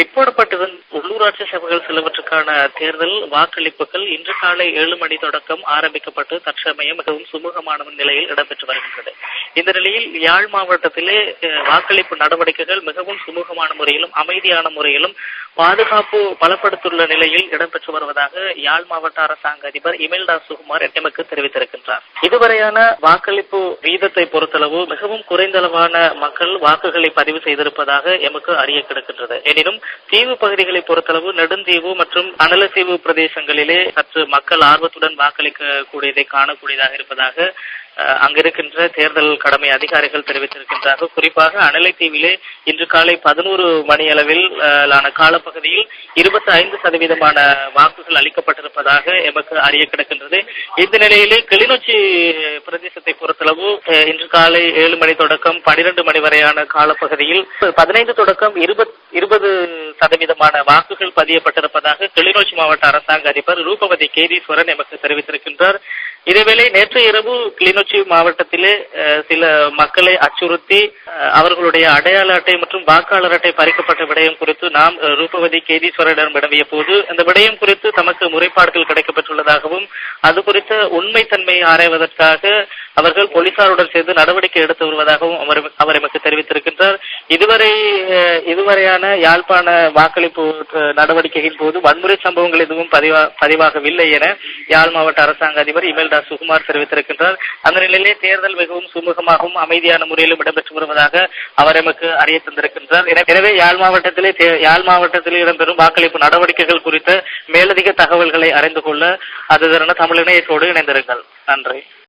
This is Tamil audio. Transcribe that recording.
பிற்போடப்பட்டிருந்த உள்ளூராட்சி சபைகள் சிலவற்றுக்கான தேர்தல் வாக்களிப்புகள் இன்று காலை ஏழு மணி தொடக்கம் ஆரம்பிக்கப்பட்டு தற்சமயம் மிகவும் சுமூகமான நிலையில் இடம்பெற்று வருகின்றது. இந்த நிலையில் யாழ் மாவட்டத்திலே வாக்களிப்பு நடவடிக்கைகள் மிகவும் சுமூகமான முறையிலும் அமைதியான முறையிலும் பாதுகாப்பு பலப்படுத்துள்ள நிலையில் இடம்பெற்று வருவதாக யாழ் மாவட்ட அரசாங்க அதிபர் இமெல்டா சுகுமார் எட்டமக்கு தெரிவித்திருக்கின்றார். இதுவரையான வாக்களிப்பு வீதத்தை பொறுத்தளவு மிகவும் குறைந்தளவான மக்கள் வாக்குகளை பதிவு செய்திருப்பதாக எமக்கு அறிய கிடக்கின்றது. எனினும் தீவு பகுதிகளை பொறுத்த பொறுத்தளவு நெடுந்தீவு மற்றும் அனலத்தீவு பிரதேசங்களிலே சற்று மக்கள் ஆர்வத்துடன் வாக்களிக்க கூடியதை காணக்கூடியதாக இருப்பதாக அங்கிருக்கின்ற தேர்தல் கடமை அதிகாரிகள் தெரிவித்திருக்கின்றார்கள். குறிப்பாக அனலைத்தீவிலே இன்று காலை பதினோரு மணி அளவில் காலப்பகுதியில் இருபத்தி ஐந்து சதவீதமான வாக்குகள் அளிக்கப்பட்டிருப்பதாக எமக்கு அறிய கிடக்கின்றது. இந்த நிலையிலே கிளிநொச்சி பிரதேசத்தை பொறுத்தளவு இன்று காலை ஏழு மணி தொடக்கம் பனிரெண்டு மணி வரையான காலப்பகுதியில் பதினைந்து தொடக்கம் இருபத் இருபது சதவீதமான வாக்குகள் பதியப்பட்டிருப்பதாக கிளிநொச்சி மாவட்ட அரசாங்க அதிபர் ரூபவதி கேதீஸ்வரன் எமக்கு தெரிவித்திருக்கின்றார். இதேவேளை நேற்று இரவு கிளிநொச்சி மாவட்டத்திலே சில மக்களை அச்சுறுத்தி அஹ், அவர்களுடைய அடையாள அட்டை மற்றும் வாக்காளர் அட்டை பறிக்கப்பட்ட விடயம் குறித்து நாம் ரூபவதி கேதீஸ்வரரிடம் வினவிய போது அந்த விடயம் குறித்து தமக்கு முறைப்பாடுகள் கிடைக்கப்பெற்றுள்ளதாகவும் அது குறித்த உண்மைத்தன்மையை ஆராய்வதற்காக அவர்கள் போலீசாருடன் சேர்ந்து நடவடிக்கை எடுத்து வருவதாகவும் அவர் அவர் எமக்கு தெரிவித்திருக்கின்றார். இதுவரை இதுவரையான யாழ்ப்பாண வாக்களிப்பு நடவடிக்கையின் போது வன்முறை சம்பவங்கள் எதுவும் பதிவாகவில்லை என யாழ் மாவட்ட அரசாங்க அதிபர் இமல்டா சுகுமார் தெரிவித்திருக்கின்றார். அந்த நிலையிலே தேர்தல் மிகவும் சுமூகமாகவும் அமைதியான முறையிலும் இடம்பெற்று வருவதாக அவர் எமக்கு அறிய தந்திருக்கின்றார். என- எனவே யாழ் மாவட்டத்திலே யாழ் மாவட்டத்தில் இடம்பெறும் வாக்களிப்பு நடவடிக்கைகள் குறித்த மேலதிக தகவல்களை அறிந்து கொள்ள அது தமிழ் இணையத்தோடு இணைந்திருங்கள். நன்றி.